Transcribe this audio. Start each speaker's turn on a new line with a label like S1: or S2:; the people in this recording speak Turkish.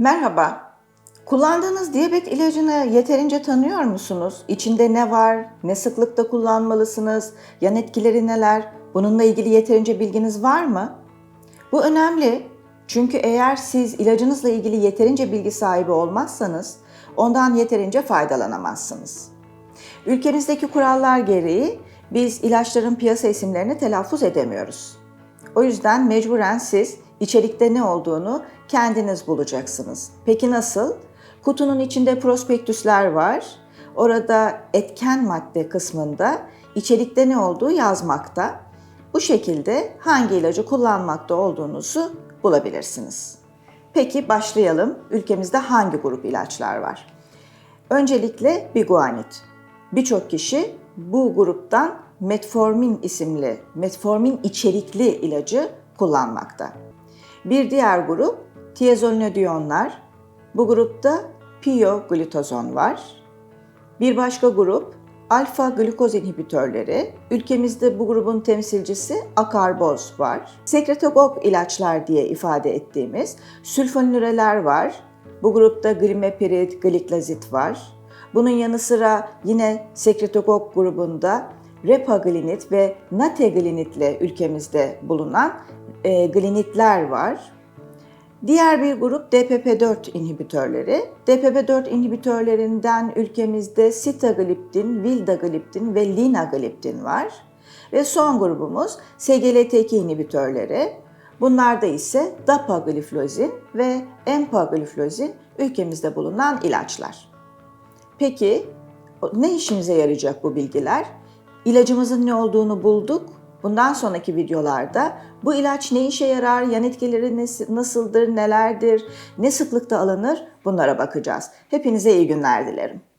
S1: Merhaba. Kullandığınız diyabet ilacını yeterince tanıyor musunuz? İçinde ne var? Ne sıklıkta kullanmalısınız? Yan etkileri neler? Bununla ilgili yeterince bilginiz var mı? Bu önemli. Çünkü eğer siz ilacınızla ilgili yeterince bilgi sahibi olmazsanız ondan yeterince faydalanamazsınız. Ülkemizdeki kurallar gereği biz ilaçların piyasa isimlerini telaffuz edemiyoruz. O yüzden mecburen siz içerikte ne olduğunu kendiniz bulacaksınız. Peki nasıl? Kutunun içinde prospektüsler var. Orada etken madde kısmında içerikte ne olduğu yazmakta. Bu şekilde hangi ilacı kullanmakta olduğunuzu bulabilirsiniz. Peki başlayalım. Ülkemizde hangi grup ilaçlar var? Öncelikle biguanit. Birçok kişi bu gruptan metformin isimli, metformin içerikli ilacı kullanmakta. Bir diğer grup tiazolinodiyonlar. Bu grupta pioglitazon var. Bir başka grup alfa glukoz inhibitörleri. Ülkemizde bu grubun temsilcisi akarboz var. Sekretogok ilaçlar diye ifade ettiğimiz sülfonüreler var. Bu grupta glimepirid, gliklazit var. Bunun yanı sıra yine sekretogok grubunda repaglinit ve nateglinitle ülkemizde bulunan e, glinitler var. Diğer bir grup DPP-4 inhibitörleri. DPP-4 inhibitörlerinden ülkemizde sitagliptin, vildagliptin ve linagliptin var. Ve son grubumuz SGLT2 inhibitörleri. Bunlarda ise dapagliflozin ve empagliflozin ülkemizde bulunan ilaçlar. Peki ne işimize yarayacak bu bilgiler? İlacımızın ne olduğunu bulduk. Bundan sonraki videolarda bu ilaç ne işe yarar, yan etkileri nasıldır, nelerdir, ne sıklıkta alınır bunlara bakacağız. Hepinize iyi günler dilerim.